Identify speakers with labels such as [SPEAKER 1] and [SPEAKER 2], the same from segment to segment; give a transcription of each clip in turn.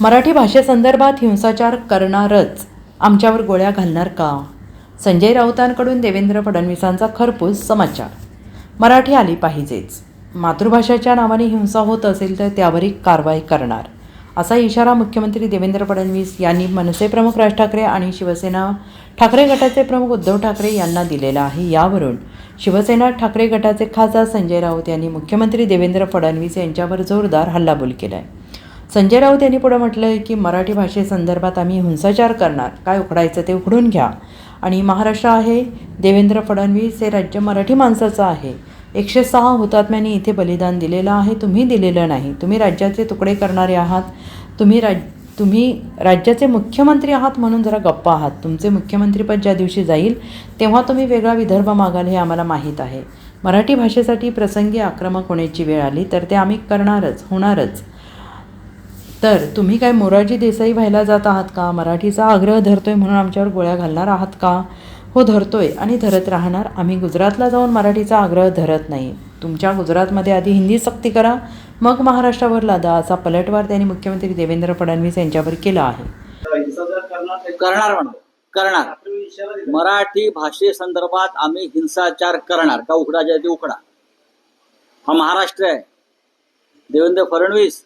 [SPEAKER 1] मराठी भाषेसंदर्भात हिंसाचार करणारच. आमच्यावर गोळ्या घालणार का? संजय राऊतांकडून देवेंद्र फडणवीसांचा खरपूस समाचार. मराठी आली पाहिजेच. मातृभाषेच्या नावाने हिंसा होत असेल तर त्यावरही कारवाई करणार. असा इशारा मुख्यमंत्री देवेंद्र फडणवीस यांनी मनसे प्रमुख राज ठाकरे आणि शिवसेना ठाकरे गटाचे प्रमुख उद्धव ठाकरे यांना दिलेला आहे. यावरून शिवसेना ठाकरे गटाचे खासदार संजय राऊत यांनी मुख्यमंत्री देवेंद्र फडणवीस यांच्यावर जोरदार हल्लाबोल केला आहे संजय राऊत यांनी पुढं म्हटलं आहे की मराठी भाषेसंदर्भात आम्ही हिंसाचार करणार. काय उघडायचं ते उघडून घ्या. आणि महाराष्ट्र आहे देवेंद्र फडणवीस हे राज्य मराठी माणसाचं आहे. एकशे सहा हुतात्म्यांनी इथे बलिदान दिलेलं आहे तुम्ही दिलेलं नाही. तुम्ही राज्याचे तुकडे करणारे आहात. तुम्ही राज तुम्ही राज्याचे मुख्यमंत्री आहात म्हणून जरा गप्प आहात. तुमचे मुख्यमंत्रीपद ज्या दिवशी जाईल तेव्हा तुम्ही वेगळा विदर्भ मागाल हे आम्हाला माहीत आहे. मराठी भाषेसाठी प्रसंगी आक्रमक होण्याची वेळ आली तर ते आम्ही करणारच होणारच. तर तुम्ही काय मोरारजी देसाई व्हायला जात आहात का? मराठीचा आग्रह धरतोय म्हणून आमच्यावर गोळ्या घालणार आहात का? हो धरतोय आणि धरत राहणार. आम्ही गुजरातला जाऊन मराठीचा आग्रह धरत नाही. तुमच्या गुजरातमध्ये आधी हिंदी सक्ती करा. मग महाराष्ट्रावर लादा असा पलटवार त्यांनी मुख्यमंत्री देवेंद्र फडणवीस यांच्यावर केला आहे.
[SPEAKER 2] करणार करणार. मराठी भाषेसंदर्भात आम्ही हिंसाचार करणार. का उकडाच्या ते उकडा हा महाराष्ट्र आहे. देवेंद्र फडणवीस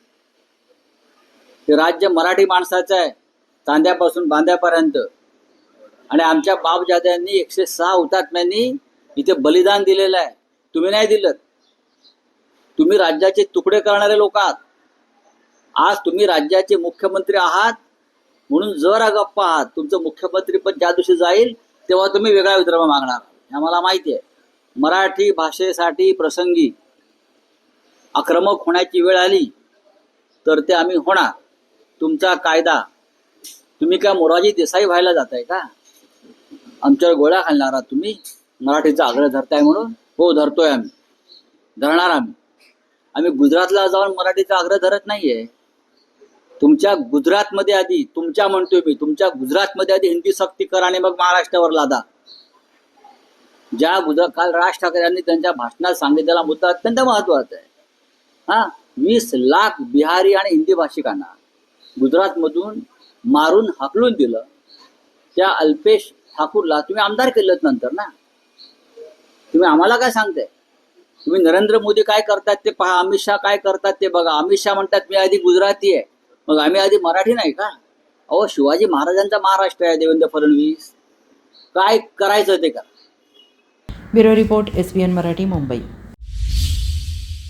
[SPEAKER 2] हे राज्य मराठी माणसाचं आहे चांद्यापासून बांध्यापर्यंत आणि आमच्या बापजाद्यांनी एकशे सहा हुतात्म्यांनी इथे बलिदान दिलेलं आहे. तुम्ही नाही दिलं तुम्ही राज्याचे तुकडे करणारे लोक आहात. आज तुम्ही राज्याचे मुख्यमंत्री आहात. म्हणून जरा गप्प आहात तुमचं मुख्यमंत्रीपद ज्या दिवशी जाईल तेव्हा तुम्ही वेगळा विदर्भ मागणार. हे आम्हाला माहिती आहे. मराठी भाषेसाठी प्रसंगी आक्रमक होण्याची वेळ आली तर ते आम्ही होणार. तुमचा कायदा. तुम्ही काय मोराजी देसाई व्हायला जाताय का? आमच्यावर गोळ्या घालणार आहात तुम्ही मराठीचा आग्रह धरताय म्हणून? हो धरतोय आम्ही. धरणार आम्ही. आम्ही गुजरातला जाऊन मराठीचा आग्रह धरत नाहीये. तुमच्या गुजरातमध्ये आधी तुमच्या म्हणतोय मी तुमच्या गुजरातमध्ये आधी हिंदी सक्ती करा आणि मग महाराष्ट्रावर लादा. ज्या गुजरात काल राज ठाकरे यांनी त्यांच्या भाषणात सांगितलेला मुद्दा अत्यंत महत्त्वाचा आहे. हा वीस लाख बिहारी आणि हिंदी भाषिकांना. गुजरातमधून मारून हाकलून दिलं. त्या अल्पेश ठाकूरला तुम्ही आमदार केलं नंतर ना? तुम्ही आम्हाला काय सांगताय? तुम्ही नरेंद्र मोदी काय करतात ते पहा अमित शहा काय करतात ते बघा. अमित शहा म्हणतात मी आधी गुजराती आहे. मग आम्ही आधी मराठी नाही का? अहो शिवाजी महाराजांचा महाराष्ट्र आहे देवेंद्र फडणवीस. काय करायचं ते का
[SPEAKER 1] bureau report S B N Marathi Mumbai.